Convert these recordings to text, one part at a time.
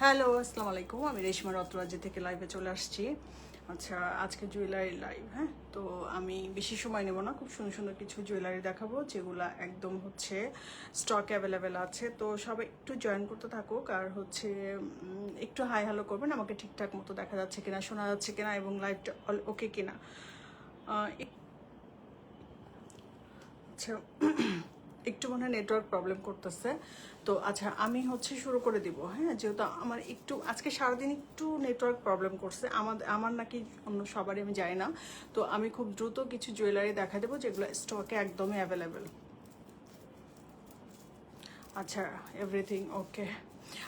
Hello আসসালামু আলাইকুম আমি রেশমা রত্রাজি থেকে লাইভে চলে আসছি। আচ্ছা আজকে জুয়েলারি লাইভ হ্যাঁ? তো আমি বেশি সময় নেব না। খুব সুন্দর সুন্দর কিছু জুয়েলারি দেখাবো, যেগুলো একদম হচ্ছে স্টক অ্যাভেলেবেল আছে। তো সবাই একটু জয়েন করতে থাকুক। আর হচ্ছে একটু হাই হ্যালো করবেন। আমাকে ঠিকঠাক মতো দেখা যাচ্ছে কিনা, শোনা যাচ্ছে কিনা, এবং লাইভটা ওকে কিনা। আচ্ছা একটু মনে হয় নেটওয়ার্ক প্রবলেম করতেছে। তো আচ্ছা আমি হচ্ছে শুরু করে দিব হ্যাঁ? যেহেতু আমার একটু, আজকে সারাদিন একটু নেটওয়ার্ক প্রবলেম করছে। আমাদের আমার নাকি অন্য সবারই, আমি জানি না। তো আমি খুব দ্রুত কিছু জুয়েলারি দেখা দেবো, যেগুলো স্টকে একদমই অ্যাভেলেবেল আচ্ছা এভরিথিং ওকে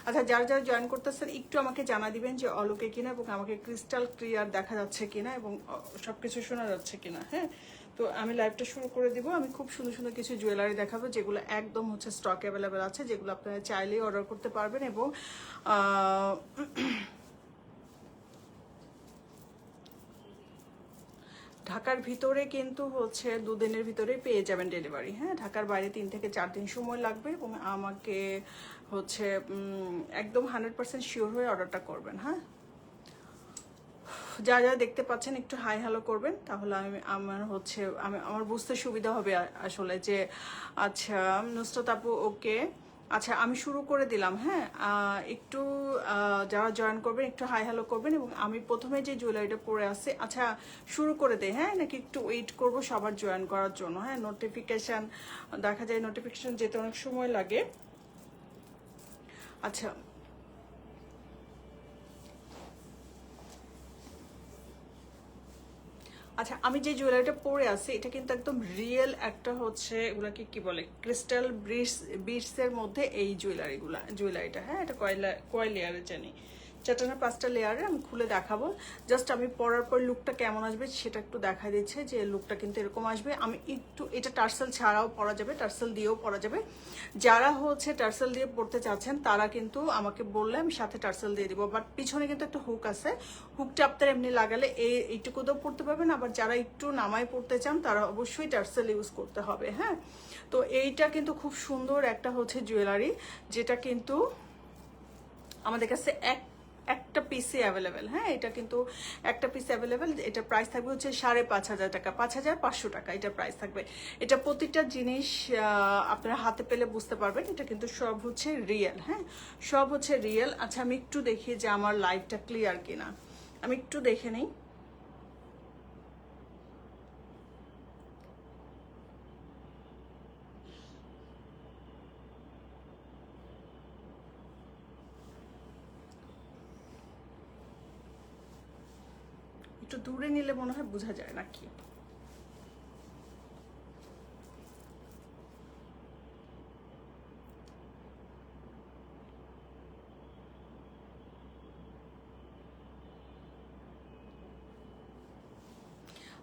আচ্ছা যারা যারা জয়েন করতেছেন, একটু আমাকে জানা দিবেন যে অলোকে কিনা এবং আমাকে ক্রিস্টাল ক্লিয়ার দেখা যাচ্ছে কিনা এবং সব কিছু শোনা যাচ্ছে কিনা হ্যাঁ? তো আমি লাইভটা শুরু করে দিব। আমি খুব সুন্দর সুন্দর কিছু জুয়েলারি দেখাবো, যেগুলো একদম হচ্ছে স্টক অ্যাভেলেবেল আছে, যেগুলো আপনারা চাইলেই অর্ডার করতে পারবেন এবং ঢাকার ভিতরে কিন্তু হচ্ছে দুদিনের ভিতরে পেয়ে যাবেন ডেলিভারি হ্যাঁ ঢাকার বাইরে তিন থেকে চার দিন সময় লাগবে এবং আমাকে হচ্ছে একদম হান্ড্রেড পার্সেন্ট শিওর হয়ে অর্ডারটা করবেন। হ্যাঁ যা যা দেখতে পাচ্ছেন, একটু হাই হ্যালো করবেন, তাহলে আমি, আমার হচ্ছে, আমি, আমার বুঝতে সুবিধা হবে আসলে যে আচ্ছা নুসরত আপু, ওকে আচ্ছা আমি শুরু করে দিলাম হ্যাঁ একটু যারা জয়েন করবেন, একটু হাই হ্যালো করবেন, এবং আমি প্রথমে যে জুয়েলারিটা পরে আসছে আচ্ছা শুরু করে দেই হ্যাঁ নাকি একটু ওয়েট করব সবার জয়েন করার জন্য হ্যাঁ নোটিফিকেশান দেখা যায় নোটিফিকেশান যেতে অনেক সময় লাগে। আচ্ছা আচ্ছা আমি যে জুয়েলারিটা পরে আছি, এটা কিন্তু একদম রিয়েল একটা হচ্ছে এগুলাকে কি বলে ক্রিস্টাল ব্রিস বিটসের মধ্যে এই জুয়েলারিগুলা জুয়েলারিটা হ্যাঁ? এটা কয়লা, কয় লেয়ারে জানি। চারটা পাঁচটা লেয়ারে আমি খুলে দেখাবো। জাস্ট আমি পরার পর লুকটা কেমন আসবে সেটা একটু দেখা দিচ্ছে যে লুকটা কিন্তু এরকম আসবে। আমি একটু, এটা টার্সেল ছাড়াও পরা যাবে টার্সেল দিয়েও পরা যাবে। যারা হচ্ছে টার্সেল দিয়ে পড়তে চাচ্ছেন, তারা কিন্তু আমাকে বললে আমি সাথে টার্সেল দিয়ে দিব। বাট পিছনে কিন্তু একটা হুক আছে। হুকটা আপনার এমনি লাগালে এই এইটুকুতেও পড়তে পারবেন। আবার যারা একটু নামায় পড়তে চান, তারা অবশ্যই টার্সেল ইউজ করতে হবে হ্যাঁ? তো এইটা কিন্তু খুব সুন্দর একটা হচ্ছে জুয়েলারি যেটা কিন্তু আমাদের কাছে এক একটা পিসে অ্যাভেলেবেল হ্যাঁ? এটা কিন্তু একটা পিস অ্যাভেলেবেল এটা প্রাইস থাকবে হচ্ছে সাড়ে পাঁচ হাজার টাকা, পাঁচ হাজার পাঁচশো টাকা এটা প্রাইস থাকবে। এটা প্রতিটা জিনিস আপনারা হাতে পেলে বুঝতে পারবেন, এটা কিন্তু সব হচ্ছে রিয়েল হ্যাঁ? সব হচ্ছে রিয়েল আচ্ছা আমি একটু দেখি যে আমার লাইভটা ক্লিয়ার কিনা। আমি একটু দেখে নিই। দূরে নিলে মনে হয় বোঝা যায় নাকি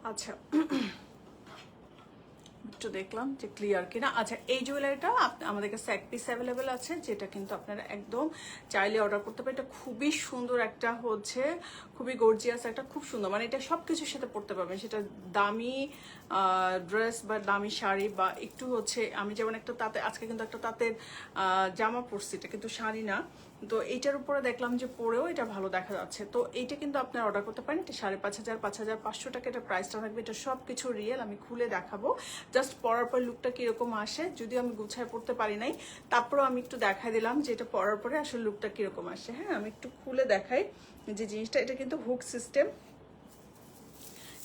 আচ্ছা একটু দেখলাম যে ক্লিয়ার কিনা। আচ্ছা এই জুয়েলারিটা আমাদের কাছে এক পিস অ্যাভেলেবেল আছে, যেটা কিন্তু আপনারা একদম চাইলে অর্ডার করতে পারেন। এটা খুবই সুন্দর একটা হচ্ছে, খুবই গর্জিয়াস একটা, খুব সুন্দর। মানে এটা সব কিছুর সাথে পড়তে পারবেন। সেটা দামি ড্রেস বা দামি শাড়ি বা একটু হচ্ছে, আমি যেমন একটা তাতে আজকে কিন্তু একটা তাঁতের জামা পরছি, এটা কিন্তু শাড়ি না। তো এইটার উপরে দেখলাম যে পরেও এটা ভালো দেখা যাচ্ছে। তো এইটা কিন্তু আপনার অর্ডার করতে পারেন। এটা সাড়ে পাঁচ হাজার পাঁচ হাজার, পাঁচশো টাকা এটা প্রাইসটা থাকবে। এটা সব কিছু রিয়েল আমি খুলে দেখাবো। জাস্ট পরার পর লুকটা কীরকম আসে, যদিও আমি গুছায় পড়তে পারি নাই। তারপরেও আমি একটু দেখাই দিলাম যে এটা পরার পরে আসলে লুকটা কীরকম আসে। হ্যাঁ আমি একটু খুলে দেখাই যে জিনিসটা। এটা কিন্তু হুক সিস্টেম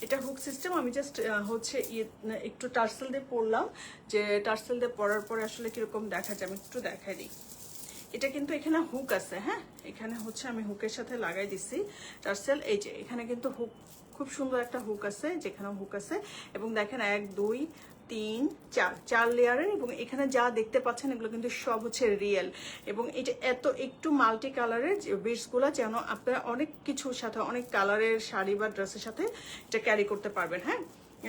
এটা হুক সিস্টেম আমি জাস্ট হচ্ছে ইয়ে একটু টার্সেল দিয়ে পরলাম। যে টার্সেল দিয়ে পরার পরে আসলে কীরকম দেখা যায়, আমি একটু দেখাই দিই। এটা কিন্তু এখানে হুক আছে হ্যাঁ? এখানে হচ্ছে আমি হুকের সাথে লাগাই দিছি। টার্সেল এই যে, এখানে কিন্তু হুক খুব সুন্দর একটা হুক আছে যেখানে হুক আছে। এবং দেখেন, এক, দুই, তিন, চার চার লেয়ারের এবং এখানে যা দেখতে পাচ্ছেন, এগুলো কিন্তু সব হচ্ছে রিয়েল এবং এটা এত একটু মাল্টি কালারের বিটসগুলো যেন আপনারা অনেক কিছুর সাথে, অনেক কালারের শাড়ি বা ড্রেসের সাথে এটা ক্যারি করতে পারবেন হ্যাঁ?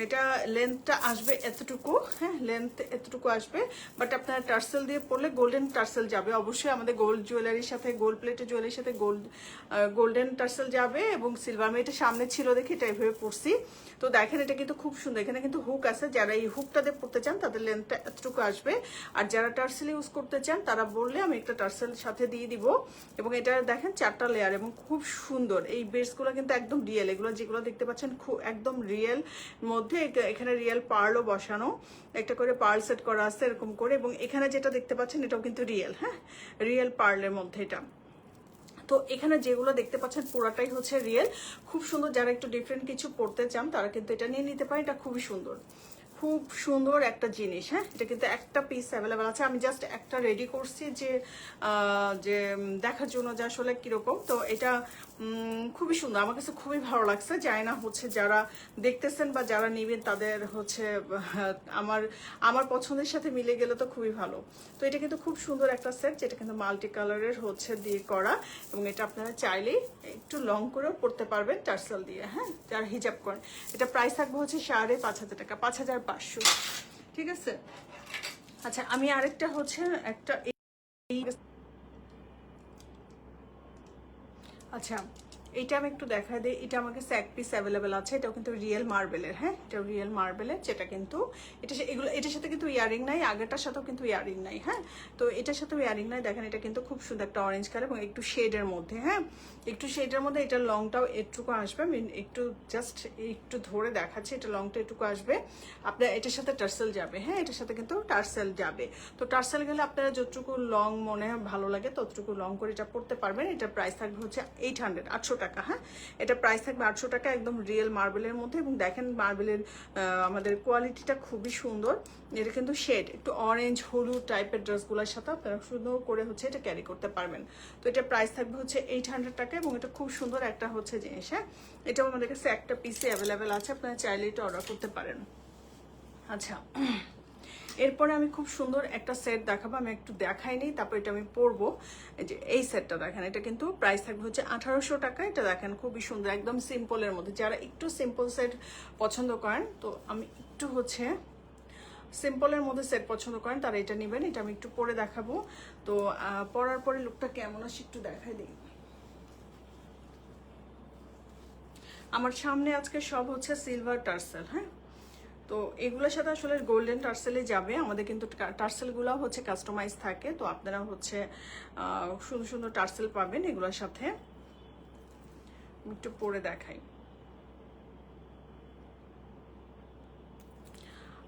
এটা লেন্থটা আসবে এতটুকু হ্যাঁ লেন্থ এতটুকু আসবে বাট আপনার টার্সেল দিয়ে পরলে গোল্ডেন টার্সেল যাবে। অবশ্যই আমাদের গোল্ড জুয়েলারির সাথে গোল্ড প্লেটের জুয়েলারির সাথে গোল্ড গোল্ডেন টার্সেল যাবে এবং সিলভার আমি এটা সামনে ছিল দেখে এটা এভাবে পরছি। তো দেখেন এটা কিন্তু খুব সুন্দর, এখানে কিন্তু হুক আছে। যারা এই হুকটা দিয়ে পড়তে চান, তাদের লেন্থটা এতটুকু আসবে। আর যারা টার্সেল ইউজ করতে চান, তারা বললে আমি একটা টার্সেল সাথে দিয়ে দিব। এবং এটা দেখেন চারটা লেয়ার এবং খুব সুন্দর। এই বেসগুলো কিন্তু একদম রিয়েল এগুলো যেগুলো দেখতে পাচ্ছেন, খুব একদম রিয়েল মধ্যে এ- এখানে রিয়েল পার্লও বসানো। একটা করে পার্ল সেট করা আছে এরকম করে, এবং এখানে যেটা দেখতে পাচ্ছেন এটাও কিন্তু রিয়েল হ্যাঁ? রিয়েল পার্লের মধ্যে এটা। তো এখানে যেগুলো দেখতে পাচ্ছেন পুরাটাই হচ্ছে রিয়েল খুব সুন্দর যারা একটু ডিফারেন্ট কিছু পড়তে চান, তারা কিন্তু এটা নিয়ে নিতে পারে এটা খুবই সুন্দর। খুব সুন্দর একটা জিনিস হ্যাঁ? এটা কিন্তু একটা পিস অ্যাভেলেবেল আছে। আমি জাস্ট একটা রেডি করছি যে যে দেখার জন্য যে আসলে কীরকম। তো এটা খুবই সুন্দর। আমার কাছে খুবই ভালো লাগছে। যাই না হচ্ছে যারা দেখতেছেন বা যারা নেবেন, তাদের হচ্ছে আমার আমার পছন্দের সাথে মিলে গেলে তো খুবই ভালো। তো এটা কিন্তু খুব সুন্দর একটা সেট যেটা কিন্তু মাল্টি কালারের হচ্ছে দিয়ে করা। এবং এটা আপনারা চাইলেই একটু লং করেও পড়তে পারবেন টার্সেল দিয়ে হ্যাঁ? যারা হিজাব করেন। এটা প্রাইস থাকবে হচ্ছে সাড়ে পাঁচ হাজার টাকা, পাঁচ হাজার পাঁচশো। ঠিক আছে? আচ্ছা আমি আরেকটা হচ্ছে একটা আচ্ছা। এটা আমি একটু দেখা দিই। এটা আমাকে স্যাক পিস অ্যাভেলেবেল আছে। এটাও কিন্তু রিয়েল মার্বেলের হ্যাঁ? এটাও রিয়েল মার্বেলের যেটা কিন্তু এটা এগুলো এটার সাথে কিন্তু ইয়ারিং নাই, আগেরটার সাথেও কিন্তু ইয়ারিং নাই হ্যাঁ? তো এটার সাথেও ইয়ারিং নাই। দেখেন, এটা কিন্তু খুব সুন্দর একটা অরেঞ্জ কালার এবং একটু শেডের মধ্যে হ্যাঁ? একটু শেডের মধ্যে এটা লংটাও এটুকু আসবে। আমি একটু জাস্ট একটু ধরে দেখাচ্ছি, এটা লংটা এটুকু আসবে। আপনার এটার সাথে টার্সেল যাবে হ্যাঁ? এটার সাথে কিন্তু টার্সেল যাবে। তো টার্সেল গেলে আপনারা যতটুকু লং মনে হয় ভালো লাগে, ততটুকু লং করে এটা পড়তে পারবেন। এটার প্রাইস থাকবে হচ্ছে এইট হান্ড্রেড আটশো টাকা। হ্যাঁ? এটা প্রাইস থাকবে আটশো টাকা একদম রিয়েল মার্বেলের মধ্যে এবং দেখেন মার্বেলের আমাদের কোয়ালিটিটা খুবই সুন্দর। এটা কিন্তু শেড একটু অরেঞ্জ হলুদ টাইপের ড্রেসগুলোর সাথে আপনারা সুন্দর করে হচ্ছে এটা ক্যারি করতে পারবেন। তো এটা প্রাইস থাকবে হচ্ছে এইট হান্ড্রেড টাকা এবং এটা খুব সুন্দর একটা হচ্ছে জিনিস হ্যাঁ? এটাও আমাদের কাছে একটা পিসে অ্যাভেলেবেল আছে, আপনারা চাইলে এটা অর্ডার করতে পারেন। আচ্ছা এরপরে আমি খুব সুন্দর একটা সেট দেখাবো, আমি একটু দেখাইনি, তারপর এটা আমি পরবো। যে এই সেটটা দেখেন, এটা কিন্তু প্রাইস থাকবে হচ্ছে আঠারোশো টাকা, এটা দেখেন খুবই সুন্দর, একদম সিম্পলের মধ্যে। যারা একটু সিম্পল সেট পছন্দ করেন, তো আমি একটু হচ্ছে সিম্পলের মধ্যে সেট পছন্দ করেন, তারা এটা নেবেন, এটা আমি একটু পরে দেখাবো। তো পরার পরে লুকটা কেমন আসে একটু দেখাই দিই। আমার সামনে আজকে সব হচ্ছে সিলভার টার্সেল হ্যাঁ? তো এগুলোর সাথে আসলে গোল্ডেন টার্সেলে যাবে। আমাদের কিন্তু টার্সেলগুলো হচ্ছে কাস্টমাইজ থাকে, তো আপনারা হচ্ছে সুন্দর সুন্দর টার্সেল পাবেন এগুলোর সাথে। একটু পরে দেখাই।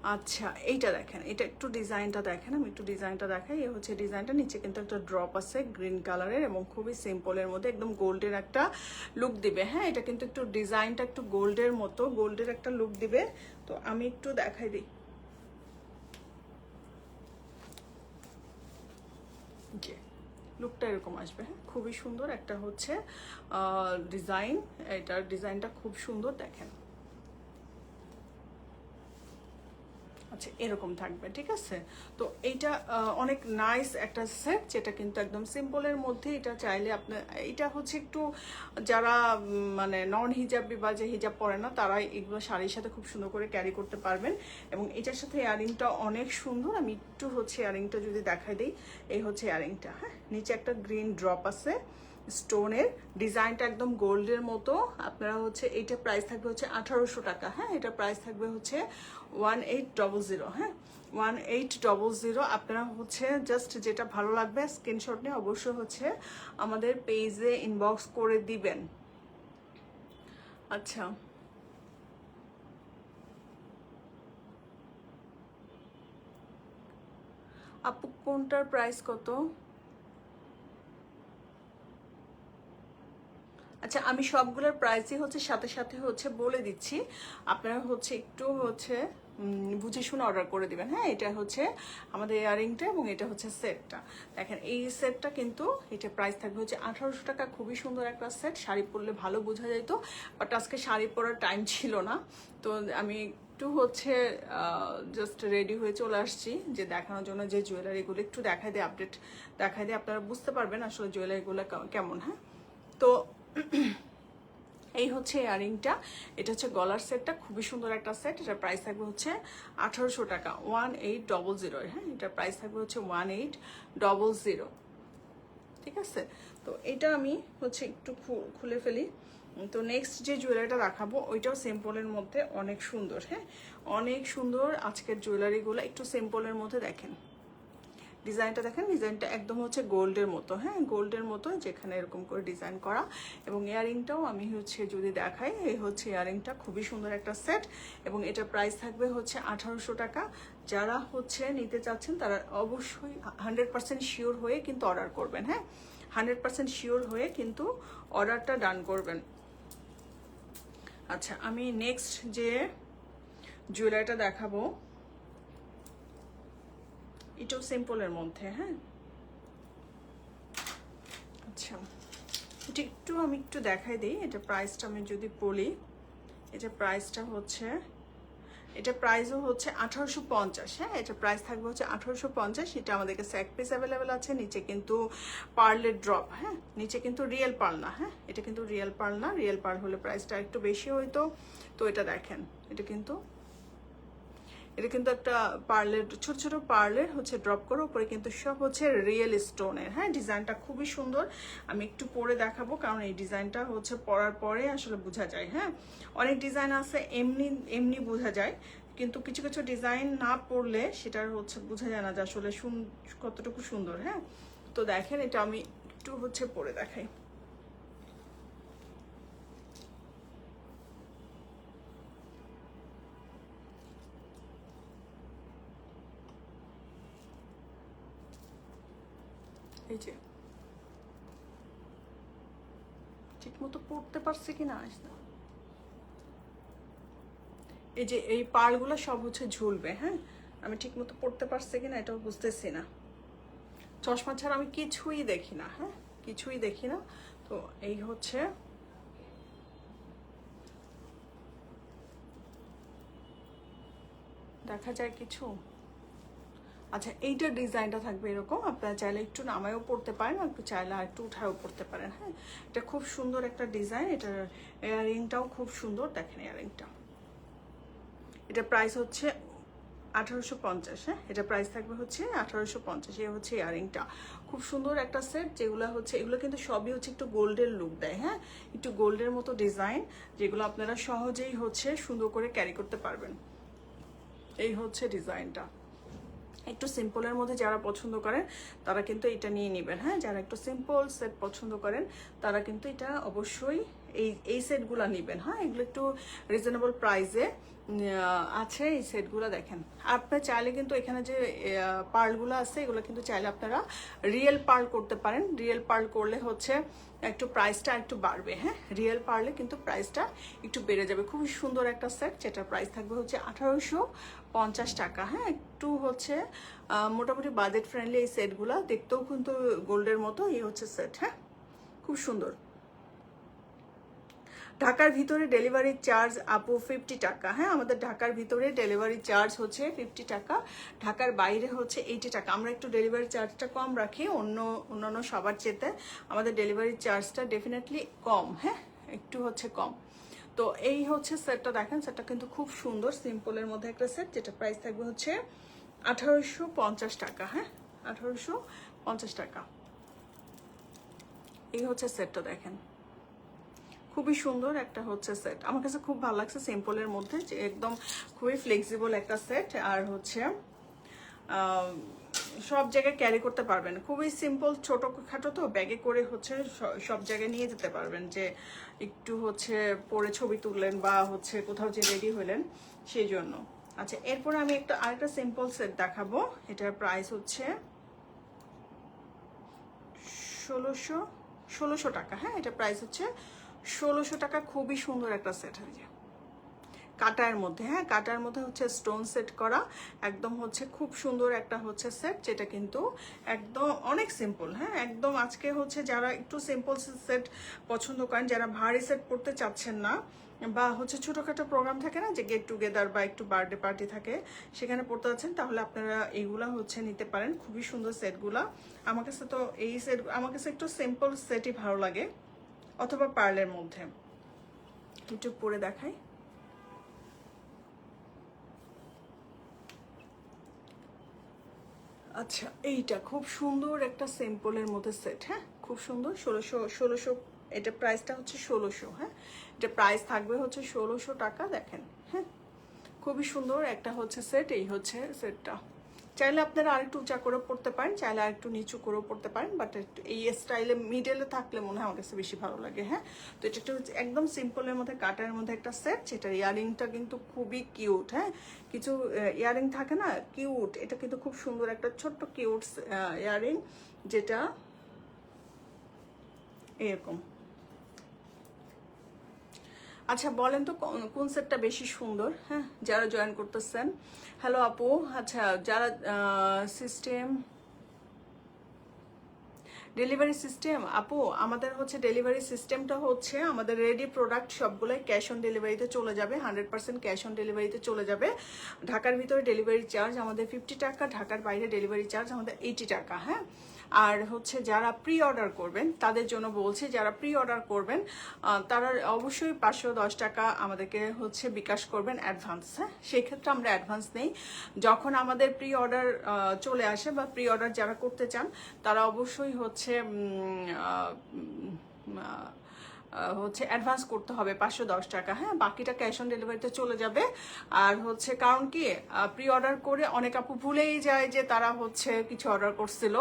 আচ্ছা এইটা দেখেন, এটা একটু ডিজাইনটা দেখেন, আমি একটু ডিজাইনটা দেখাই। এই হচ্ছে ডিজাইনটা, নিচে কিন্তু একটা ড্রপ আছে গ্রিন কালারের এবং খুবই সিম্পলের মধ্যে, একদম গোল্ডের একটা লুক দিবে। হ্যাঁ এটা কিন্তু একটু ডিজাইনটা একটু গোল্ডের মতো, গোল্ডের একটা লুক দিবে। তো আমি একটু দেখাই দিই। লুকটা এরকম আসবে হ্যাঁ খুবই সুন্দর একটা হচ্ছে ডিজাইন এটার ডিজাইনটা খুব সুন্দর, দেখেন। আচ্ছা এরকম থাকবে, ঠিক আছে? তো এইটা অনেক নাইস একটা সেট যেটা কিন্তু একদম সিম্পলের মধ্যে এটা চাইলে আপনার এটা হচ্ছে একটু যারা মানে নন হিজাবি বা যে হিজাব পরে না তারা এগুলো শাড়ির সাথে খুব সুন্দর করে ক্যারি করতে পারবেন। এবং এটার সাথে ইয়ারিংটা অনেক সুন্দর। আমি একটু হচ্ছে ইয়ারিংটা যদি দেখাই দিই, এই হচ্ছে ইয়ারিংটা হ্যাঁ? নিচে একটা গ্রিন ড্রপ আছে। স্টোনের ডিজাইনটা একদম গোল্ডের মতো। আপনারা হচ্ছে এইটা প্রাইস থাকবে হচ্ছে আঠারোশো টাকা হ্যাঁ? এটা প্রাইস থাকবে হচ্ছে ওয়ান এইট ডবল জিরো হ্যাঁ? ওয়ান এইট ডবল জিরো আপনারা হচ্ছে জাস্ট যেটা ভালো লাগবে স্ক্রিনশট নিয়ে অবশ্যই হচ্ছে আমাদের পেজে ইনবক্স করে দিবেন। আচ্ছা। আপু, কোনটার প্রাইস কত? আচ্ছা আমি সবগুলোর প্রাইসই হচ্ছে সাথে সাথে হচ্ছে বলে দিচ্ছি। আপনারা হচ্ছে একটু হচ্ছে বুঝে শুনে অর্ডার করে দিবেন। হ্যাঁ এটা হচ্ছে আমাদের ইয়ারিংটা এবং এটা হচ্ছে সেটটা দেখেন, এই সেটটা কিন্তু এটা প্রাইস থাকবে হচ্ছে আঠারোশো টাকা। খুবই সুন্দর একটা সেট শাড়ি পরলে ভালো বোঝা যেত বাট আজকে শাড়ি পরার টাইম ছিল না। তো আমি একটু হচ্ছে জাস্ট রেডি হয়ে চলে আসছি যে দেখানোর জন্য যে জুয়েলারিগুলো একটু দেখাই দিয়ে আপডেট দেখাই দিয়ে আপনারা বুঝতে পারবেন আসলে জুয়েলারিগুলো কেমন হ্যাঁ? তো এই হচ্ছে ইয়ারিংটা। এটা হচ্ছে গলার সেটটা, খুবই সুন্দর একটা সেট। এটার প্রাইস থাকবে হচ্ছে আঠারোশো টাকা ওয়ান এইট ডবল জিরো হ্যাঁ এটার প্রাইস থাকবে হচ্ছে ওয়ান এইট ডবল জিরো ঠিক আছে? তো এটা আমি হচ্ছে একটু খুলে ফেলি। তো নেক্সট যে জুয়েলারিটা দেখাবো, ওইটাও সিম্পলের মধ্যে অনেক সুন্দর। হ্যাঁ অনেক সুন্দর আজকের জুয়েলারিগুলো একটু সিম্পলের মধ্যে দেখেন। ডিজাইনটা দেখেন, ডিজাইনটা একদম হচ্ছে গোল্ডের মতো হ্যাঁ? গোল্ডের মতো, যেখানে এরকম করে ডিজাইন করা। এবং ইয়ারিংটাও আমি হচ্ছে যদি দেখাই, এই হচ্ছে ইয়ারিংটা খুবই সুন্দর একটা সেট। এবং এটা প্রাইস থাকবে হচ্ছে আঠারোশো টাকা। যারা হচ্ছে নিতে চাচ্ছেন, তারা অবশ্যই হান্ড্রেড পার্সেন্ট শিওর হয়ে কিন্তু অর্ডার করবেন হ্যাঁ? হান্ড্রেড পার্সেন্ট শিওর হয়ে কিন্তু অর্ডারটা ডান করবেন। আচ্ছা আমি নেক্সট যে জুয়েলারিটা দেখাবো এটাও সিম্পলের মধ্যে হ্যাঁ? আচ্ছা এটা একটু আমি একটু দেখাই দিই, এটা প্রাইসটা আমি যদি বলি, এটা প্রাইসটা হচ্ছে, এটা প্রাইসও হচ্ছে আঠারোশো পঞ্চাশ হ্যাঁ? এটা প্রাইস থাকবে হচ্ছে আঠারোশো পঞ্চাশ, এটা আমাদের এক পিস অ্যাভেলেবেল আছে, নিচে কিন্তু পার্লের ড্রপ হ্যাঁ? নিচে কিন্তু রিয়েল পার্ল না হ্যাঁ? এটা কিন্তু রিয়েল পার্ল না রিয়েল পার্ল হলে প্রাইসটা একটু বেশি হইতো। তো এটা দেখেন, এটা কিন্তু এটা কিন্তু একটা পার্লের, ছোট ছোট পার্লের হচ্ছে ড্রপ করে উপরে কিন্তু সব হচ্ছে রিয়েল স্টোনের হ্যাঁ ডিজাইনটা খুবই সুন্দর। আমি একটু পরে দেখাবো কারণ এই ডিজাইনটা হচ্ছে পরার পরে আসলে বোঝা যায়। হ্যাঁ অনেক ডিজাইন আছে, এমনি এমনি বোঝা যায়। কিন্তু কিছু কিছু ডিজাইন না পড়লে সেটার হচ্ছে বোঝা যায় না যে আসলে কতটুকু সুন্দর। হ্যাঁ তো দেখেন এটা আমি একটু হচ্ছে পরে দেখাই। যে ঠিক মতো পড়তে পারছি কি না। এই যে এই পাড়গুলো সব হচ্ছে ঝুলবে হ্যাঁ? আমি ঠিক মতো পড়তে পারছি কিনা এটাও বুঝতেছি না। চশমা ছাড়া আমি কিছুই দেখি না হ্যাঁ? কিছুই দেখি না। তো এই হচ্ছে দেখা যায় কিছু? আচ্ছা এইটার ডিজাইনটা থাকবে এরকম। আপনারা চাইলে একটু নামায়ও পড়তে পারেন একটু চাইলে আর একটু উঠায়ও পড়তে পারেন হ্যাঁ? এটা খুব সুন্দর একটা ডিজাইন। এটার ইয়ারিংটাও খুব সুন্দর। দেখেন ইয়ারিংটা এটা প্রাইস হচ্ছে আঠারোশো পঞ্চাশ হ্যাঁ? এটা প্রাইস থাকবে হচ্ছে আঠারোশো পঞ্চাশ এ হচ্ছে ইয়ারিংটা খুব সুন্দর একটা সেট, যেগুলো হচ্ছে, এগুলো কিন্তু সবই হচ্ছে একটু গোল্ডের লুক দেয় হ্যাঁ? একটু গোল্ডের মতো ডিজাইন, যেগুলো আপনারা সহজেই হচ্ছে সুন্দর করে ক্যারি করতে পারবেন। এই হচ্ছে ডিজাইনটা। একটু সিম্পলের মধ্যে যারা পছন্দ করেন, তারা কিন্তু এটা নিয়ে নেবেন হ্যাঁ? যারা একটু সিম্পল সেট পছন্দ করেন, তারা কিন্তু এটা অবশ্যই এই এই সেটগুলো নেবেন হ্যাঁ? এগুলো একটু রিজনেবল প্রাইসে আছে এই সেটগুলো দেখেন। আপনার চাইলে কিন্তু এখানে যে পার্লগুলো আছে, এগুলো কিন্তু চাইলে আপনারা রিয়েল পার্ল করতে পারেন। রিয়েল পার্ল করলে হচ্ছে একটু প্রাইসটা একটু বাড়বে হ্যাঁ? রিয়েল পারলে কিন্তু প্রাইসটা একটু বেড়ে যাবে। খুবই সুন্দর একটা সেট, যেটার প্রাইস থাকবে হচ্ছে আঠারোশো পঞ্চাশ টাকা হ্যাঁ? একটু হচ্ছে মোটামুটি বাজেট ফ্রেন্ডলি এই সেটগুলো দেখতেও কিন্তু গোল্ডের মতো এই হচ্ছে সেট হ্যাঁ? খুব সুন্দর। ঢাকার ভিতরে ডেলিভারি চার্জ আপু ফিফটি টাকা হ্যাঁ? আমাদের ঢাকার ভিতরে ডেলিভারি চার্জ হচ্ছে ফিফটি টাকা, ঢাকার বাইরে হচ্ছে এইটি টাকা। আমরা একটু ডেলিভারি চার্জটা কম রাখি, অন্য, অন্যান্য সবার চেতে আমাদের ডেলিভারি চার্জটা ডেফিনেটলি কম হ্যাঁ? একটু হচ্ছে কম। তো এই হচ্ছে সেটটা দেখেন সেটটা কিন্তু খুব সুন্দর সিম্পলের মধ্যে একটা সেট যেটা প্রাইস থাকবে হচ্ছে আঠারোশো পঞ্চাশ টাকা হ্যাঁ? আঠারোশো পঞ্চাশ টাকা। এই হচ্ছে সেটটা দেখেন। খুবই সুন্দর একটা হচ্ছে সেট আমার কাছে খুব ভালো লাগছে সিম্পলের মধ্যে, যে একদম খুবই ফ্লেক্সিবল একটা সেট আর হচ্ছে সব জায়গায় ক্যারি করতে পারবেন। খুবই সিম্পল ছোট খাটো তো ব্যাগে করে হচ্ছে সব জায়গায় নিয়ে যেতে পারবেন। যে একটু হচ্ছে পরে ছবি তুললেন বা হচ্ছে কোথাও যে রেডি হলেন, সেই জন্য। আচ্ছা এরপরে আমি একটা, আরেকটা সিম্পল সেট দেখাবো। এটার প্রাইস হচ্ছে ষোলোশো ষোলোশো টাকা। হ্যাঁ এটা প্রাইস হচ্ছে ষোলোশো টাকা। খুবই সুন্দর একটা সেট হয়ে যায় কাটার মধ্যে হ্যাঁ কাটার মধ্যে হচ্ছে স্টোন সেট করা, একদম হচ্ছে খুব সুন্দর একটা হচ্ছে সেট যেটা কিন্তু একদম অনেক সিম্পল হ্যাঁ একদম আজকে হচ্ছে যারা একটু সিম্পল সেট পছন্দ করেন, যারা ভারী সেট পড়তে চাচ্ছেন না, বা হচ্ছে ছোটোখাটো প্রোগ্রাম থাকে না যে গেট টুগেদার বা একটু বার্থডে পার্টি থাকে, সেখানে পড়তে যাচ্ছেন তাহলে আপনারা এইগুলা হচ্ছে নিতে পারেন, খুবই সুন্দর সেটগুলা আমার কাছে তো এই সেট আমার কাছে একটু সিম্পল সেটই ভালো লাগে, অথবা পার্লের মধ্যে। একটু পরে দেখাই। আচ্ছা এইটা খুব সুন্দর একটা সিম্পলের মধ্যে সেট হ্যাঁ? খুব সুন্দর, ষোলোশো ষোলোশো, এটা প্রাইসটা হচ্ছে ষোলোশো হ্যাঁ? এটা প্রাইস থাকবে হচ্ছে ষোলোশো টাকা, দেখেন হ্যাঁ? খুবই সুন্দর একটা হচ্ছে সেট এই হচ্ছে সেটটা চাইলে আপনারা আরেকটু উঁচা করে পড়তে পারেন, চাইলে আরেকটু নিচু করেও পড়তে পারেন বাট এই স্টাইলে মিডেলে থাকলে মনে হয় আমার কাছে বেশি ভালো লাগে হ্যাঁ? তো এটা একটা একদম সিম্পলের মধ্যে, কাটার মধ্যে একটা সেট যেটার ইয়ারিংটা কিন্তু খুবই কিউট হ্যাঁ? কিছু ইয়ারিং থাকে না কিউট এটা কিন্তু খুব সুন্দর একটা ছোট্ট কিউট ইয়ারিং, যেটা এরকম। আচ্ছা বলেন তো কোন- সেটটা বেশি সুন্দর? হ্যাঁ যারা জয়েন করতেছেন। হ্যালো আপু। আচ্ছা যারা সিস্টেম ডেলিভারি সিস্টেম আপু, আমাদের হচ্ছে ডেলিভারি সিস্টেমটা হচ্ছে আমাদের রেডি প্রোডাক্ট সবগুলোই ক্যাশ অন ডেলিভারিতে চলে যাবে। হান্ড্রেড পার্সেন্ট ক্যাশ অন ডেলিভারিতে চলে যাবে। ঢাকার ভিতরে ডেলিভারি চার্জ আমাদের ফিফটি টাকা, ঢাকার বাইরে ডেলিভারি চার্জ আমাদের এইটি টাকা হ্যাঁ? আর হচ্ছে যারা প্রি অর্ডার করবেন, তাদের জন্য বলছি, যারা প্রি অর্ডার করবেন তারা অবশ্যই পাঁচশো দশ টাকা আমাদেরকে হচ্ছে বিকাশ করবেন অ্যাডভান্স হ্যাঁ? সেক্ষেত্রে আমরা অ্যাডভান্স নেই। যখন আমাদের প্রি অর্ডার চলে আসে বা প্রি অর্ডার যারা করতে চান, তারা অবশ্যই হচ্ছে হচ্ছে অ্যাডভান্স করতে হবে পাঁচশো দশ টাকা। হ্যাঁ বাকিটা ক্যাশ অন ডেলিভারিতে চলে যাবে। আর হচ্ছে কারণ কি প্রি অর্ডার করে অনেক আপু ভুলেই যায় যে তারা হচ্ছে কিছু অর্ডার করছিল।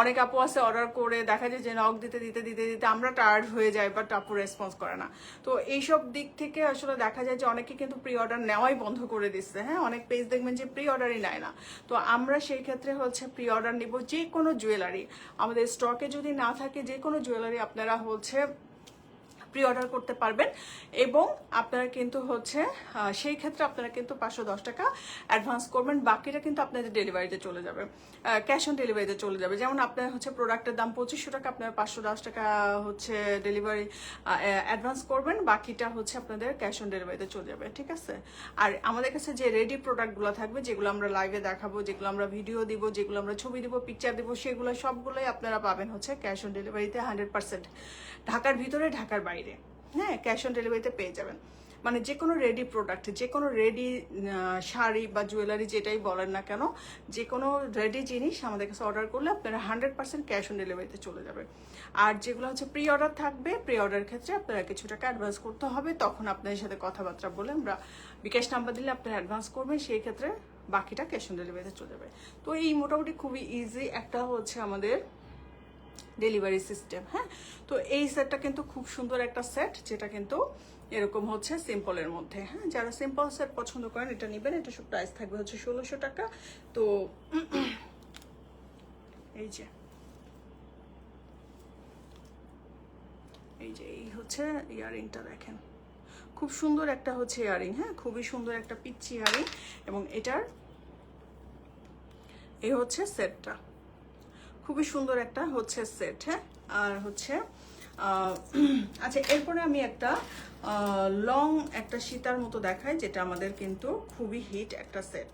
অনেক আপু আছে অর্ডার করে দেখা যায় যে নক দিতে দিতে দিতে দিতে আমরা টায়ার্ড হয়ে যাই বাট আপু রেসপন্স করে না। তো এইসব দিক থেকে আসলে দেখা যায় যে অনেকে কিন্তু প্রি অর্ডার নেওয়াই বন্ধ করে দিচ্ছে। হ্যাঁ অনেক পেজ দেখবেন যে প্রি অর্ডারই নেয় না। তো আমরা সেই ক্ষেত্রে হচ্ছে প্রি অর্ডার নিব যে কোনো জুয়েলারি আমাদের স্টকে যদি না থাকে যে কোনো জুয়েলারি আপনারা হচ্ছে প্রি অর্ডার করতে পারবেন। এবং আপনারা কিন্তু হচ্ছে সেই ক্ষেত্রে আপনারা কিন্তু পাঁচশো দশ টাকা অ্যাডভান্স করবেন, বাকিটা কিন্তু আপনাদের ডেলিভারিতে চলে যাবে। ক্যাশ অন ডেলিভারিতে চলে যাবে। যেমন আপনার হচ্ছে প্রোডাক্টের দাম পঁচিশশো টাকা, আপনার পাঁচশো দশ টাকা হচ্ছে ডেলিভারি অ্যাডভান্স করবেন, বাকিটা হচ্ছে আপনাদের ক্যাশ অন ডেলিভারিতে চলে যাবে, ঠিক আছে? আর আমাদের কাছে যে রেডি প্রোডাক্টগুলো থাকবে, যেগুলো আমরা লাইভে দেখাবো, যেগুলো আমরা ভিডিও দিব, যেগুলো আমরা ছবি দিব পিকচার দিব, সেগুলো সবগুলোই আপনারা পাবেন হচ্ছে ক্যাশ অন ডেলিভারিতে হান্ড্রেড পার্সেন্ট ঢাকার ভিতরে ঢাকার বাইরে। হ্যাঁ ক্যাশ অন ডেলিভারিতে পেয়ে যাবেন। মানে যে কোনো রেডি প্রোডাক্ট যে কোনো রেডি শাড়ি বা জুয়েলারি যেটাই বলেন না কেন যে কোনো রেডি জিনিস আমাদের কাছে অর্ডার করলে আপনারা হান্ড্রেড পার্সেন্ট ক্যাশ অন ডেলিভারিতে চলে যাবে আর যেগুলো হচ্ছে প্রি অর্ডার থাকবে প্রি অর্ডার ক্ষেত্রে আপনারা কিছু টাকা অ্যাডভান্স করতে হবে, তখন আপনাদের সাথে কথাবার্তা বলে আমরা বিকাশ নাম্বার দিলে আপনারা অ্যাডভান্স করবেন, সেই ক্ষেত্রে বাকিটা ক্যাশ অন ডেলিভারিতে চলে যাবে। তো এই মোটামুটি খুবই ইজি একটা হচ্ছে আমাদের ডেলিভারি সিস্টেম হ্যাঁ? তো এই সেটটা কিন্তু খুব সুন্দর একটা সেট, যেটা কিন্তু এরকম হচ্ছে সিম্পলের মধ্যে হ্যাঁ? যারা সিম্পল সেট পছন্দ করেন, এটা নেবেন। এটা প্রাইস থাকবে হচ্ছে ষোলোশো টাকা। তো এই যে। এই যে, এই হচ্ছে ইয়ারিংটা দেখেন। খুব সুন্দর একটা হচ্ছে ইয়ারিং হ্যাঁ? খুবই সুন্দর একটা পিচ্ছি ইয়ারিং এবং এটার, এই হচ্ছে সেটটা। খুবই সুন্দর একটা হচ্ছে সেট হ্যাঁ? আর হচ্ছে আচ্ছা এরপরে আমি একটা লং একটা সীতার মতো দেখাই, যেটা আমাদের কিন্তু খুবই হিট একটা সেট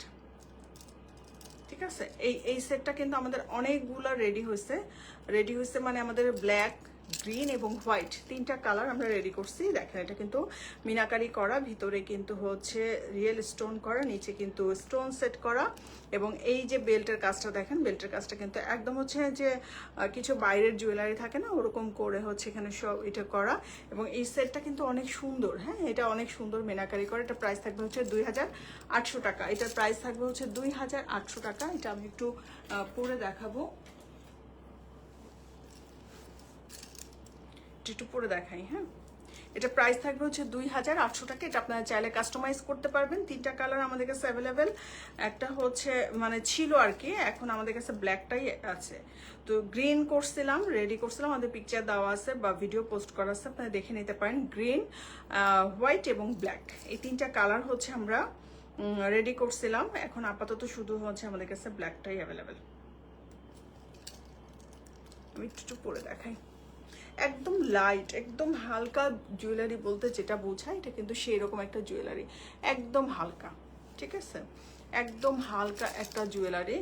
ঠিক আছে? এই এই সেটটা কিন্তু আমাদের অনেকগুলো রেডি হয়েছে। রেডি হয়েছে মানে আমাদের ব্ল্যাক গ্রিন এবং হোয়াইট তিনটা কালার আমরা রেডি করছি। দেখেন, এটা কিন্তু মিনাকারি করা, ভিতরে কিন্তু হচ্ছে রিয়েল স্টোন করা, নিচে কিন্তু স্টোন সেট করা এবং এই যে বেল্টের কাজটা দেখেন, বেল্টের কাজটা কিন্তু একদম হচ্ছে যে কিছু বাইরের জুয়েলারি থাকে না, ওরকম করে হচ্ছে এখানে সব এটা করা এবং এই সেটটা কিন্তু অনেক সুন্দর হ্যাঁ? এটা অনেক সুন্দর মিনাকারি করা, এটা প্রাইস থাকবে হচ্ছে দুই হাজার আটশো টাকা। এটার প্রাইস থাকবে হচ্ছে দুই হাজার আটশো টাকা। এটা আমি একটু পরে দেখাবো। একটু পরে দেখাই হ্যাঁ? এটা প্রাইস থাকবে হচ্ছে দুই হাজার আটশো টাকা। এটা আপনারা চাইলে কাস্টমাইজ করতে পারবেন। তিনটা কালার আমাদের কাছে অ্যাভেলেবেল একটা হচ্ছে মানে ছিল আর কি, এখন আমাদের কাছে ব্ল্যাকটাই আছে। তো গ্রিন করছিলাম রেডি করছিলাম। আমাদের পিকচার দেওয়া আছে বা ভিডিও পোস্ট করা আছে, আপনারা দেখে নিতে পারেন। গ্রিন হোয়াইট এবং ব্ল্যাক এই তিনটা কালার হচ্ছে আমরা রেডি করছিলাম। এখন আপাতত শুধু হচ্ছে আমাদের কাছে ব্ল্যাকটাই অ্যাভেলেবেল আমি একটু পরে দেখাই। একদম লাইট একদম হালকা জুয়েলারি বলতে যেটা বোঝায়, এটা কিন্তু সেই রকম একটা জুয়েলারি একদম হালকা, ঠিক আছে? একদম হালকা একটা জুয়েলারি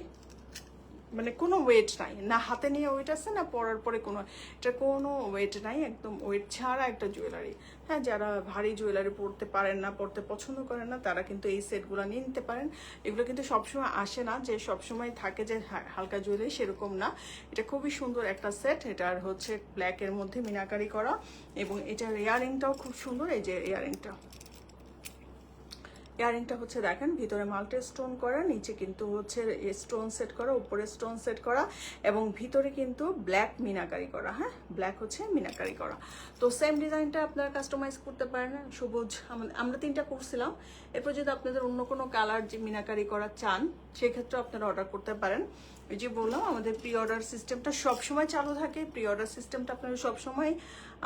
মানে কোনো ওয়েট নাই। না হাতে নিয়ে ওয়েট আছে, না পরার পরে কোনো, এটা কোনো ওয়েট নাই, একদম ওয়েট ছাড়া একটা জুয়েলারি হ্যাঁ যারা ভারী জুয়েলারি পরতে পারেন না পরতে পছন্দ করেন না, তারা কিন্তু এই সেটগুলো নিয়ে নিতে পারেন। এগুলো কিন্তু সবসময় আসে না যে সবসময় থাকে যে হালকা জুয়েলারি সেরকম না। এটা খুবই সুন্দর একটা সেট এটার হচ্ছে ব্ল্যাকের মধ্যে মিনাকারি করা, এবং এটার ইয়ারিংটাও খুব সুন্দর, এই যে ইয়ারিংটা ইয়ারিংটা হচ্ছে দেখেন, ভিতরে মাল্টি স্টোন করা, নিচে কিন্তু হচ্ছে স্টোন সেট করা, উপরে স্টোন সেট করা এবং ভিতরে কিন্তু ব্ল্যাক মিনাকারি করা হ্যাঁ? ব্ল্যাক হচ্ছে মিনাকারি করা। তো সেম ডিজাইনটা আপনারা কাস্টমাইজ করতে পারেন, সবুজ, আমরা তিনটা করছিলাম এরপর যদি আপনাদের অন্য কোনো কালার যে মিনাকারি করা চান সেক্ষেত্রে আপনারা অর্ডার করতে পারেন। এই যে বললাম, আমাদের প্রি অর্ডার সিস্টেমটা সবসময় চালু থাকে। প্রি অর্ডার সিস্টেমটা আপনারা সবসময়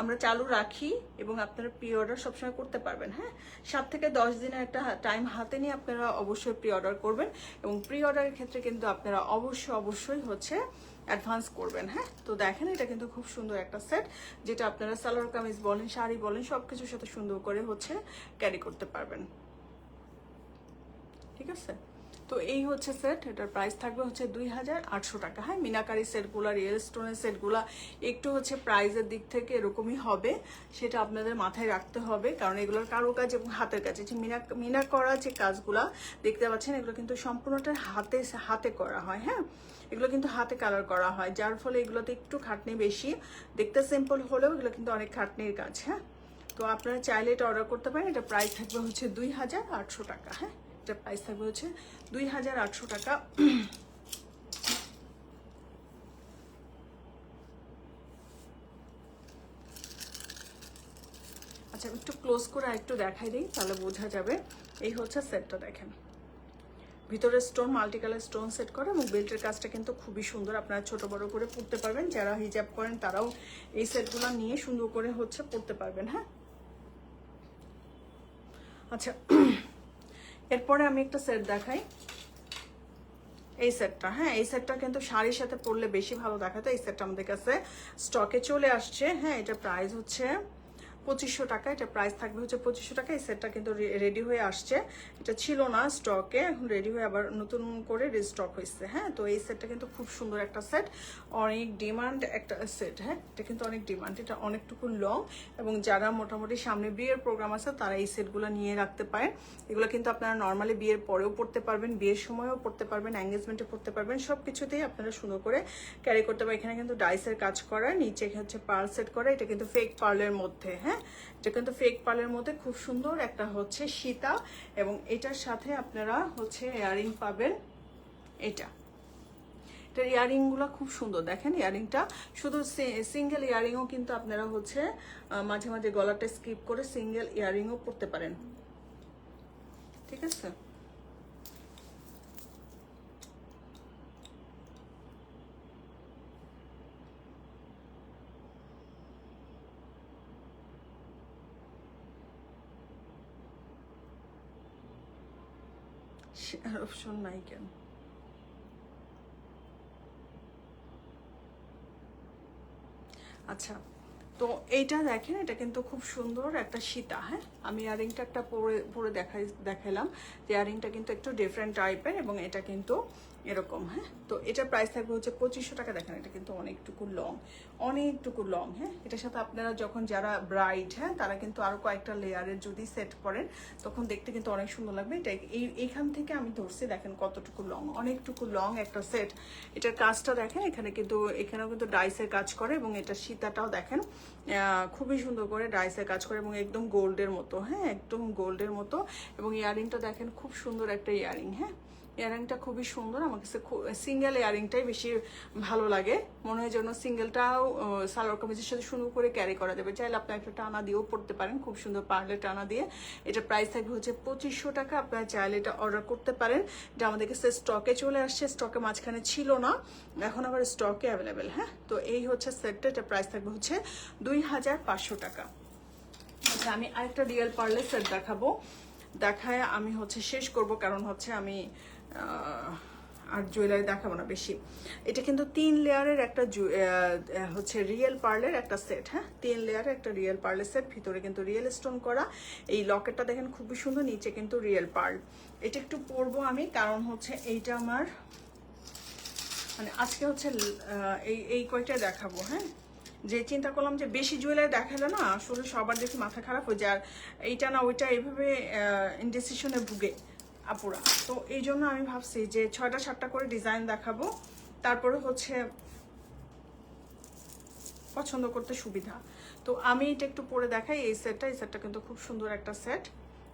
আমরা চালু রাখি এবং আপনারা প্রি অর্ডার সবসময় করতে পারবেন হ্যাঁ? সাত থেকে দশ দিনের একটা টাইম হাতে নিয়ে আপনারা অবশ্যই প্রি অর্ডার করবেন এবং প্রি অর্ডারের ক্ষেত্রে কিন্তু আপনারা অবশ্যই অবশ্যই হচ্ছে অ্যাডভান্স করবেন হ্যাঁ? তো দেখেন, এটা কিন্তু খুব সুন্দর একটা সেট যেটা আপনারা সালোয়ার কামিজ বলেন, শাড়ি বলেন সব কিছুর সাথে সুন্দর করে হচ্ছে ক্যারি করতে পারবেন। ঠিক আছে? তো এই হচ্ছে সেট এটার প্রাইস থাকবে হচ্ছে দুই হাজার আটশো টাকা। হ্যাঁ মিনাকারি সেটগুলো রিয়েল স্টোনের সেটগুলো একটু হচ্ছে প্রাইজের দিক থেকে এরকমই হবে, সেটা আপনাদের মাথায় রাখতে হবে, কারণ এগুলোর কারুকাজ এবং হাতের কাজ। যে মিনা মিনা করা যে কাজগুলা, দেখতে পাচ্ছেন, এগুলো কিন্তু সম্পূর্ণটা হাতে হাতে করা হয় হ্যাঁ? এগুলো কিন্তু হাতে কালার করা হয়, যার ফলে এগুলোতে একটু খাটনি বেশি। দেখতে সিম্পল হলেও এগুলো কিন্তু অনেক খাটনির কাজ হ্যাঁ? তো আপনারা চাইলে এটা অর্ডার করতে পারেন, এটা প্রাইস থাকবে হচ্ছে দুই হাজার আটশো টাকা হ্যাঁ? এটা প্রাইস থাকবে হচ্ছে দুই হাজার আটশো টাকা। আচ্ছা একটু ক্লোজ করে একটু দেখাই দিই, তাহলে বোঝা যাবে। এই হচ্ছে সেটটা দেখেন। ভিতরে stone multi colour stone set করা এবং বেল্টের কাজটা কিন্তু খুবই সুন্দর। আপনারা ছোট বড় করে পড়তে পারবেন। যারা হিজাব করেন, তারাও এই সেটগুলো নিয়ে সুন্দর করে হচ্ছে পড়তে পারবেন হ্যাঁ? আচ্ছা এরপরে আমি একটা সেট দেখাই। এই সেটটা হ্যাঁ এই সেটটা কিন্তু শাড়ির সাথে পরলে বেশি ভালো দেখাতো এই সেটটা আমাদের কাছে স্টকে চলে আসছে। হ্যাঁ এটা প্রাইস হচ্ছে পঁচিশশো টাকা, এটা প্রাইস থাকবে হচ্ছে পঁচিশশো টাকা। এই সেটটা কিন্তু রেডি হয়ে আসছে। এটা ছিল না স্টকে এখন রেডি হয়ে আবার নতুন করে রিস্টক হয়েছে হ্যাঁ? তো এই সেটটা কিন্তু খুব সুন্দর একটা সেট অনেক ডিমান্ড একটা সেট হ্যাঁ? এটা কিন্তু অনেক ডিমান্ড এটা অনেকটুকু লং এবং যারা মোটামুটি সামনে বিয়ের প্রোগ্রাম আছে, তারা এই সেটগুলো নিয়ে রাখতে পারেন এগুলো কিন্তু আপনারা নর্মালি বিয়ের পরেও পড়তে পারবেন, বিয়ের সময়ও পড়তে পারবেন এঙ্গেজমেন্টে পড়তে পারবেন। সব কিছুতেই আপনারা সুন্দর করে ক্যারি করতে পারেন এখানে কিন্তু ডাইসের কাজ করা, নিচে হচ্ছে পার্ল সেট করা, এটা কিন্তু ফেক পার্লের মধ্যে হ্যাঁ? এটা কিন্তু ফেক পালের মধ্যে খুব সুন্দর একটা হচ্ছে সীতা এবং এটার সাথে আপনারা হচ্ছে ইয়ারিং পাবেন এটা। এটার ইয়ারিংগুলো খুব সুন্দর। দেখেন ইয়ারিংটা শুধু সিঙ্গেল ইয়ারিংও কিন্তু আপনারা হচ্ছে মাঝে মাঝে গলাটা স্কিপ করে সিঙ্গেল ইয়ারিংও পরতে পারেন। ঠিক আছে? শেয়ার অপশন নাই কেন আচ্ছা তো এইটা দেখেন, এটা কিন্তু খুব সুন্দর একটা সীতা হ্যাঁ? আমি ইয়ারিংটা একটা পরে পরে দেখাই দেখালাম যে ইয়ারিংটা কিন্তু একটু ডিফারেন্ট টাইপের এবং এটা কিন্তু এরকম হ্যাঁ? তো এটার প্রাইস থাকবে হচ্ছে পঁচিশশো টাকা। দেখেন, এটা কিন্তু অনেকটুকু লং অনেকটুকু লং হ্যাঁ? এটার সাথে আপনারা যখন যারা ব্রাইড হ্যাঁ তারা কিন্তু আরও কয়েকটা লেয়ারের যদি সেট করেন তখন দেখতে কিন্তু অনেক সুন্দর লাগবে। এটা এই এইখান থেকে আমি ধরছি, দেখেন কতটুকু লং অনেকটুকু লং একটা সেট এটার কাজটা দেখেন, এখানে কিন্তু, এখানেও কিন্তু ডাইসের কাজ করে এবং এটা সীতাটাও দেখেন খুবই সুন্দর করে ডাইসের কাজ করে এবং একদম গোল্ডের মতো হ্যাঁ? একদম গোল্ডের মতো এবং ইয়ারিংটা দেখেন, খুব সুন্দর একটা ইয়ারিং হ্যাঁ? ইয়ারিংটা খুবই সুন্দর। আমার কাছে সিঙ্গেল ইয়ারিংটাই বেশি ভালো লাগে। মনে হয় যেন সিঙ্গেলটাও সালোয়ার কামিজের সাথে সুন্দর করে ক্যারি করা যাবে। চাইলে আপনি একটা টানা দিয়েও পড়তে পারেন, খুব সুন্দর পারলে টানা দিয়ে। এটা প্রাইস থাকবে হচ্ছে পঁচিশশো টাকা। আপনারা চাইলে এটা অর্ডার করতে পারেন। এটা আমাদের কাছে স্টকে চলে আসছে। স্টকে মাঝখানে ছিল না। এখন আবার স্টকে অ্যাভেলেবেল হ্যাঁ? তো এই হচ্ছে সেটটা এটা প্রাইস থাকবে হচ্ছে দুই হাজার পাঁচশো টাকা। আচ্ছা আমি আরেকটা রিয়েল পার্লে সেট দেখাবো। দেখায় আমি হচ্ছে শেষ করব, কারণ হচ্ছে আমি আর জুয়েলারি দেখাবো না বেশি। এটা কিন্তু তিন লেয়ারের একটা হচ্ছে রিয়েল পার্লের একটা সেট হ্যাঁ? তিন লেয়ারের একটা রিয়েল পার্লের সেট, ভিতরে কিন্তু রিয়েল স্টোন করা। এই লকেটটা দেখেন খুবই সুন্দর, নিচে কিন্তু রিয়েল পার্ল। এটা একটু পরবো আমি, কারণ হচ্ছে এইটা আমার মানে আজকে হচ্ছে এই এই কয়টা দেখাবো হ্যাঁ? যে চিন্তা করলাম যে বেশি জুয়েলারি দেখালে না, আসলে সবার দেখি মাথা খারাপ হয়ে যায়। আর এইটা না, ওইটা এইভাবে ইনডিসিশনে ভুগে। আপুরা। তো এই জন্য আমি ভাবছি যে ছয়টা সাতটা করে ডিজাইন দেখাবো। তারপরে হচ্ছে পছন্দ করতে সুবিধা। তো আমি এটা একটু পরে দেখাই, এই সেটটা এই সেটটা কিন্তু খুব সুন্দর একটা সেট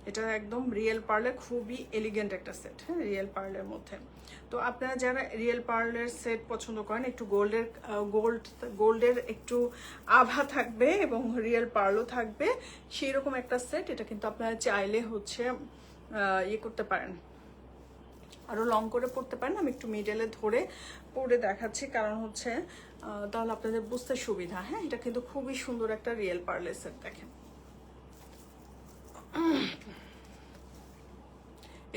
এটা একদম রিয়েল পার্লের খুবই এলিগেন্ট একটা সেট হ্যাঁ রিয়েল পার্লের মধ্যে। তো আপনারা যারা রিয়েল পার্লের সেট পছন্দ করেন, একটু গোল্ডের গোল্ড, গোল্ডের একটু আভা থাকবে এবং রিয়েল পার্লও থাকবে সেই রকম একটা সেট এটা কিন্তু আপনারা চাইলে হচ্ছে ইয়ে করতে পারেন। আরও লং করে পড়তে পারেন। আমি একটু মিডলে ধরে পরে দেখাচ্ছি। কারণ হচ্ছে তাহলে আপনাদের বুঝতে সুবিধা। হ্যাঁ এটা কিন্তু খুবই সুন্দর একটা রিয়েল পার্লের সেট দেখেন।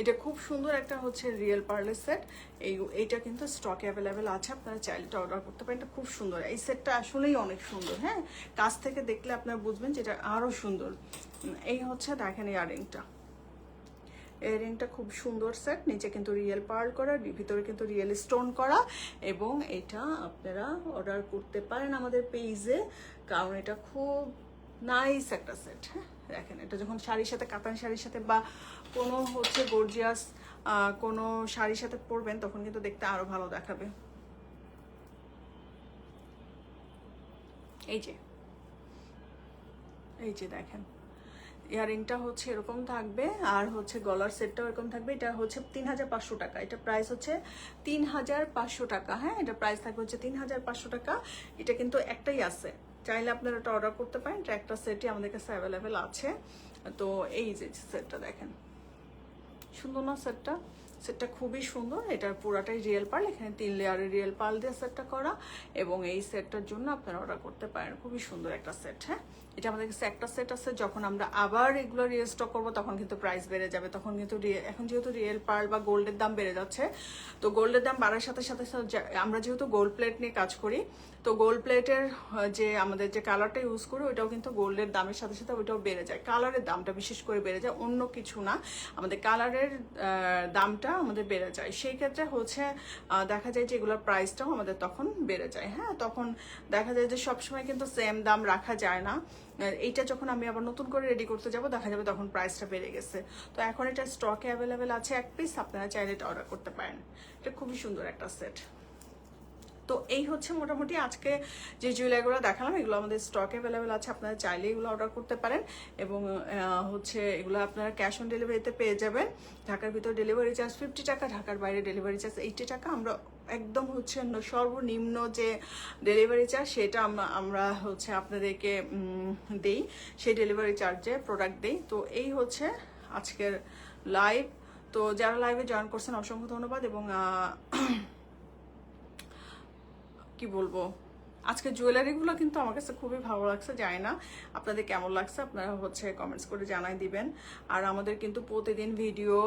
এটা খুব সুন্দর একটা হচ্ছে রিয়েল পার্লের সেট এই, এইটা কিন্তু স্টকে অ্যাভেলেবেল আছে। আপনারা চাইলে অর্ডার করতে পারেন। এটা খুব সুন্দর। এই সেটটা আসলেই অনেক সুন্দর। হ্যাঁ কাছ থেকে দেখলে আপনারা বুঝবেন যে এটা আরও সুন্দর। এই হচ্ছে দেখেন ইয়ারিংটা ইয়ারিংটা খুব সুন্দর সেট নিচে কিন্তু রিয়েল পার্ল করা, ভিতরে কিন্তু রিয়েল স্টোন করা এবং এটা আপনারা অর্ডার করতে পারেন আমাদের পেজে কারণ এটা খুব নাইস একটা সেট হ্যাঁ? দেখেন, এটা যখন শাড়ির সাথে, কাতান শাড়ির সাথে বা কোনো হচ্ছে গর্জিয়াস কোনো শাড়ির সাথে পরবেন, তখন কিন্তু দেখতে আরও ভালো দেখাবে। এই যে। এই যে দেখেন। ইয়ারিংটা হচ্ছে এরকম থাকবে, আর হচ্ছে গলার সেটটাও এরকম থাকবে। এটা হচ্ছে তিন হাজার পাঁচশো টাকা। এটা প্রাইস হচ্ছে তিন হাজার পাঁচশো টাকা হ্যাঁ? এটা প্রাইস থাকবে হচ্ছে তিন হাজার পাঁচশো টাকা। এটা কিন্তু একটাই আছে। চাইলে আপনারা এটা অর্ডার করতে পারেন। এটা একটা সেটই আমাদের কাছে অ্যাভেলেবেল আছে। তো এই যে সেটটা দেখেন। সুন্দর না সেটটা? সেটটা খুবই সুন্দর, এটার পুরাটাই রিয়েল পার্ল এখানে তিন লেয়ারের রিয়েল পার্ল দিয়ে সেটটা করা এবং এই সেটটার জন্য আপনারা অর্ডার করতে পারেন। খুবই সুন্দর একটা সেট হ্যাঁ? এটা আমাদের কাছে একটা সেট আছে, যখন আমরা আবার এগুলো রিস্টক করব, তখন কিন্তু প্রাইস বেড়ে যাবে। তখন কিন্তু এখন যেহেতু রিয়েল পার্ল বা গোল্ডের দাম বেড়ে যাচ্ছে, তো গোল্ডের দাম বাড়ার সাথে সাথে আমরা যেহেতু গোল্ড প্লেট নিয়ে কাজ করি তো গোল্ড প্লেটের যে আমাদের যে কালারটা ইউজ করি, ওইটাও কিন্তু গোল্ডের দামের সাথে সাথে ওইটাও বেড়ে যায়। কালারের দামটা বিশেষ করে বেড়ে যায়, অন্য কিছু না। আমাদের কালারের দামটা আমাদের বেড়ে যায়। সেই ক্ষেত্রে হচ্ছে দেখা যায় যে এগুলোর প্রাইসটাও আমাদের তখন বেড়ে যায়। হ্যাঁ তখন দেখা যায় যে সবসময় কিন্তু সেম দাম রাখা যায় না। এইটা যখন আমি আবার নতুন করে রেডি করতে যাব, দেখা যাবে তখন প্রাইসটা বেড়ে গেছে। তো এখন এটা স্টকে অ্যাভেলেবেল আছে, এক পিস আপনারা চাইলে এটা অর্ডার করতে পারেন। এটা খুবই সুন্দর একটা সেট তো এই হচ্ছে মোটামুটি আজকে যে জুয়েলারিগুলো দেখালাম, এগুলো আমাদের স্টক অ্যাভেলেবেল আছে, আপনারা চাইলে এগুলো অর্ডার করতে পারেন। এবং হচ্ছে এগুলো আপনারা ক্যাশ অন ডেলিভারিতে পেয়ে যাবেন। ঢাকার ভিতর ডেলিভারি চার্জ ফিফটি টাকা, ঢাকার বাইরে ডেলিভারি চার্জ এইটি টাকা। আমরা একদম হচ্ছে সর্বনিম্ন যে ডেলিভারি চার্জ সেটা আমরা হচ্ছে আপনাদেরকে দেই। সেই ডেলিভারি চার্জে প্রোডাক্ট দেই। তো এই হচ্ছে আজকের লাইভ তো যারা লাইভে জয়েন করছেন, অসংখ্য ধন্যবাদ। এবং কি বলব? আজকে জুয়েলারিগুলো কিন্তু আমার কাছে খুবই ভালো লাগছে, জানি না আপনাদের কেমন লাগছে, আপনারা হচ্ছে কমেন্টস করে জানাই দিবেন। আর আমাদের কিন্তু প্রতিদিন ভিডিও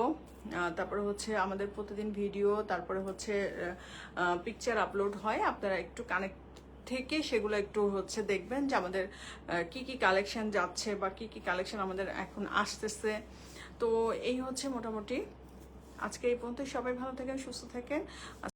তারপরে হচ্ছে আমাদের প্রতিদিন ভিডিও তারপরে হচ্ছে পিকচার আপলোড হয়। আপনারা একটু কানেক্ট থেকে সেগুলো একটু হচ্ছে দেখবেন যে আমাদের কি কি কালেকশন যাচ্ছে বা কি কি কালেকশন আমাদের এখন আসতেছে। তো এই হচ্ছে মোটামুটি। আজকে এই পর্যন্ত সবাই ভালো থাকেন, সুস্থ থাকেন।